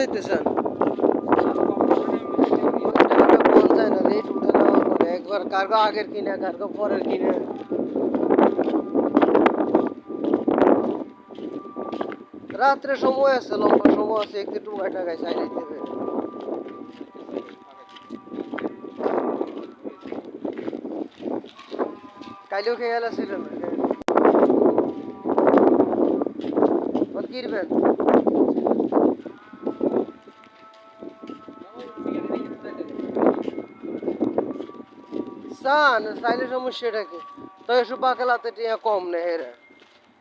যাইতে চান না রেট উঠে নেওয়ার পরে একবার কার্গো আগের কিনে, কার্গো পরের কিনে। রাত্রে সময় আছে, লম্বা সময় আছে, একটু টুকায় টাকায় চাই হবে কাইলেও খেয়ে গেল ছিল চান চাইলে সমস্যাটা কি? তো এসব বাকেলাতে টিয়া কম নেই হেরা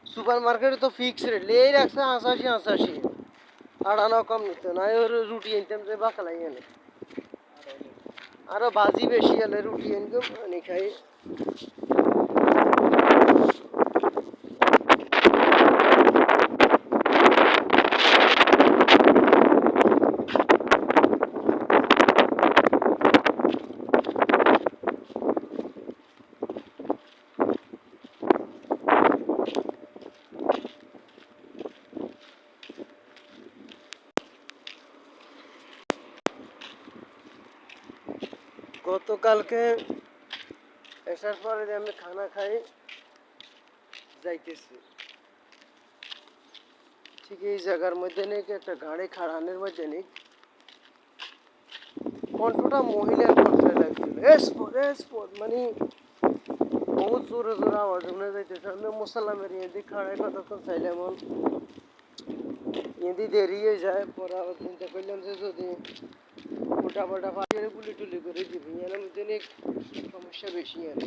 সুপার মার্কেটে তো ফিক্স রেট লেই রাখছে আঁচাশি আঁচাশি আড়ানো কম নিত, না ওর রুটি আনতাম যে বাকালাই এনে আরও ভাজি বেশি এলে রুটি আনতাম আনি খাই। গতকালকে আসার পরে যে আমি খানা খাই, যাইতেছি। ঠিক এই জায়গার মধ্যে নেই একটা গাড়ি খাড়ানোর মধ্যে নেই। কণ্ঠটা মহিলার কণ্ঠে লাগছিল এসপট এসপট মানে বহুত জোরে জোরে আওয়াজ শুনে যাইতেছে। আমি মুসাল্লামের এদিক খাড়াই কতক্ষণ চাইলাম এদি দেরি হয়ে যায়, পরে আবার চিন্তা করলাম যে যদি মোটা মোটা পাখির গুলি টুলি করে দিবি এর মধ্যে অনেক সমস্যা বেশি আর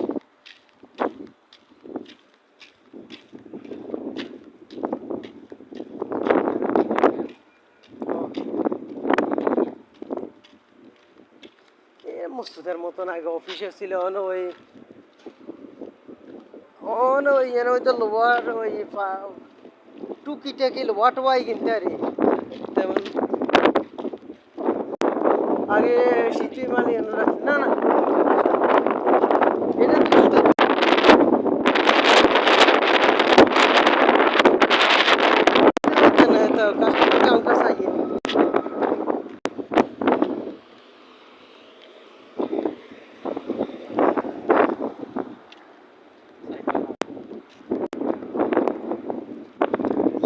মস্তুদের মতন আগে অফিসে ছিল, অন ওই অন ওই, এর ওই তো লোয়ার ওই পা- টুকি টাকি লোয়াট ওয়াই কিনতে আরে তেমন আগে শীতই বানিয়ে রাখি। না না এটা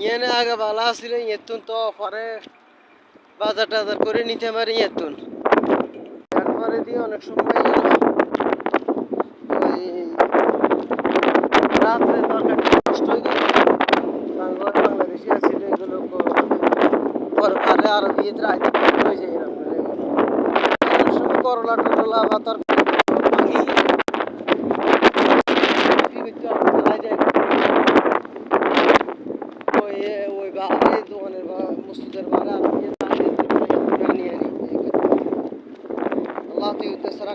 এনে আগে ভালো আসলে এতুন তো পরে বাজার টাজার করে নিতে পারি এতুন তারপরে দিয়ে অনেক সময় রাত্রে তরকারি হয়ে বাংলাদেশি এগুলো পরে আরও রাইতে হয়ে যায় করলা বা তরকারি। ওই দোকানের বা মসজিদের আর দিয়ে তাদের আনি আনি আল্লাহ তুই তেসরা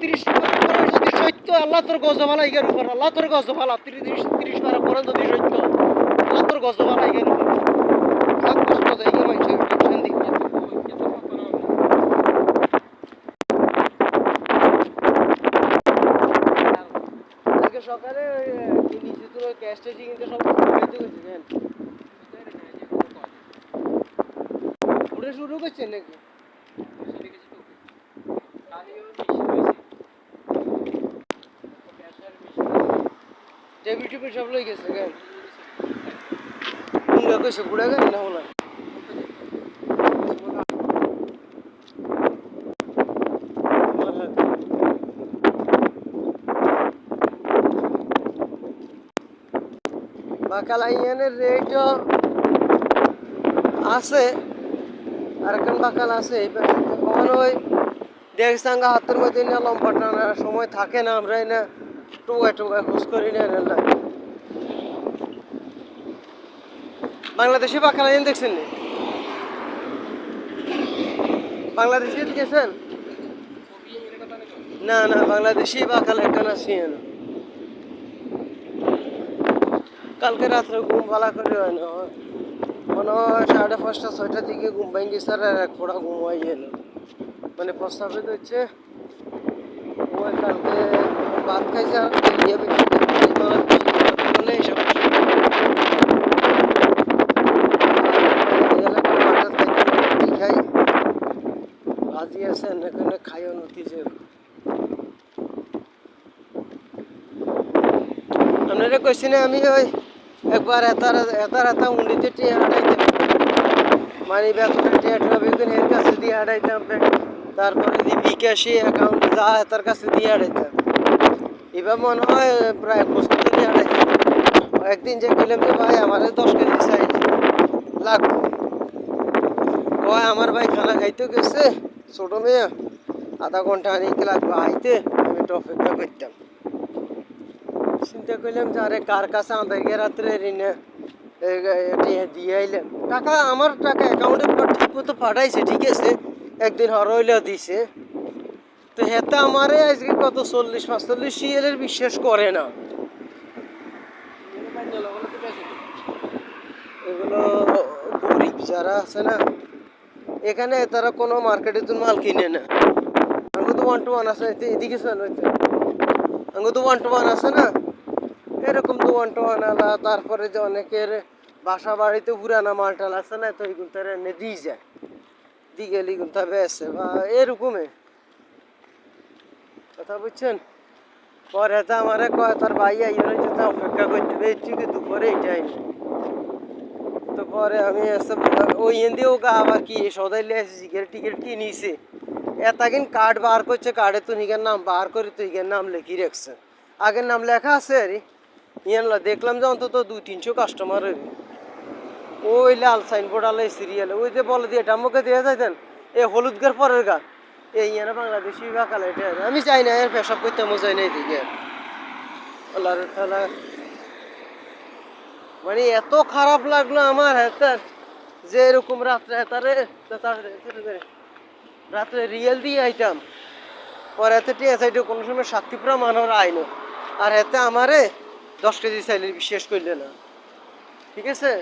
তিরিশ যদি সত্য, আল্লাহ তোর গজবালা ইগের উপর, আল্লাহ তোর তিরিশ তিরিশ বারা পরে যদি সত্য, আল্লাহ তোর গজবালা ইগের উপর। সকালে শুরু করছে নাকি? গেছে না আছে, আর একজন বাকাল আছে কখনো ওই দেখ সাঙ্গা হাতের মধ্যে লম্বা টানার সময় থাকে না আমরা না টোকা টোকা খোঁজ করি। বাংলাদেশে বাকালাইয়ান দেখছেন নি? বাংলাদেশে গেছেন না না, বাংলাদেশি বাকাল একটা না সিয়েন কালকে রাত্রে ঘুম ভালো করে হয় না। মনে হয় সাড়ে পাঁচটা, ছয়টার দিকে ঘুম ভেঙে স্যার আর এক ফোড়া ঘুম হয়ে গেল মানে প্রস্তাবিত হচ্ছে কালকে ভাত খাইছে আর তেল ভাজি আছে এখানে খাইও নতিছে আপনারা কইছি না আমি ওই একবার এতার এতার এতা উন্ডিতে টিয়ে হাঁটাইতাম। মানে বেতনের টিয়ে ট্রাফিকের এর কাছে দিয়ে হাঁটাইতাম তারপরে বিকাশে অ্যাকাউন্ট যা তার কাছে দিয়ে হাঁটাইতাম। এবার মনে হয় প্রায় ধরে হাঁটাইতাম একদিন যে গেলাম যে ভাই আমার দশ কেজি চাই লাগবে কয়, আমার ভাই খানা খাইতে গেছে, ছোট মেয়ে। আধা ঘণ্টা আনি লাগবে আইতে, আমি একটু অপেক্ষা করতাম। চিন্তা করলাম যে, আরে কার কাছে আমাদেরকে রাত্রে ঋণে দিয়ে আইলেন টাকা, আমার টাকা অ্যাকাউন্টে ঠিক মতো পাঠাইছে, ঠিক আছে। একদিন হরইলে দিছে। তো হেতে আমারে আজকে কত চল্লিশ, পাঁচচল্লিশ সিএলের বিশ্বাস করে না। এগুলো গরিব যারা আছে না, এখানে তারা কোনো মার্কেটে তো মাল কিনে না। আমাকে তো ওয়ান টু ওয়ান আছে এদিকে আমাকে তো ওয়ান টু ওয়ান আছে না, এরকম তো ওয়ান টু ওয়ান আলা, তারপরে যে অনেকের বাসা বাড়িতে পুরানা মালটাল আছে না, তো এইগুলো তারা এনে দিয়ে যায়। দিয়ে গেলে এগুলো বেসে বা এরকমই। কথা বুঝছেন? পরে তো আমার তার ভাই আইয়ে রয়েছে, তা অপেক্ষা করতে হবে এই থেকে দুপুরে এটাই। তো পরে আমি এসে ওই এনে ও গা আবার কি? সদাইলে এসে সিগারেট টিকিট কি নিছে? এতদিন কার্ড বার করছে, কার্ডে তো নিজের নাম বার করে তো নিজের নাম লিখি রাখছে। আগের নাম লেখা আছে আরে ইয়ানলা দেখলাম যে অন্তত দুই তিনশো কাস্টমার ওই লাল সাইনবোর্ড আলো সিরিয়াল ওই যে বলে দিয়ে, এটা আমাকে দিয়ে যাইতেন, এ হলুদ গার পরের গা। এই ইয়ানা বাংলাদেশি বা কালা এটা। আমি চাই না এর পেশাব করতে মজাই নাই দিকে। আল্লাহর তালা মানে এত খারাপ লাগল আমার হেতার যে এরকম রাত্রে হেতারে রাত্রে রিয়েল দিয়ে আইতাম। পরে এতে টিয়া সাইডে কোনো সময় সাক্ষী প্রমাণের আইনো আর এতে আমারে দশ কেজি চাইলে বিশ্বাস করলে না। ঠিক আছে?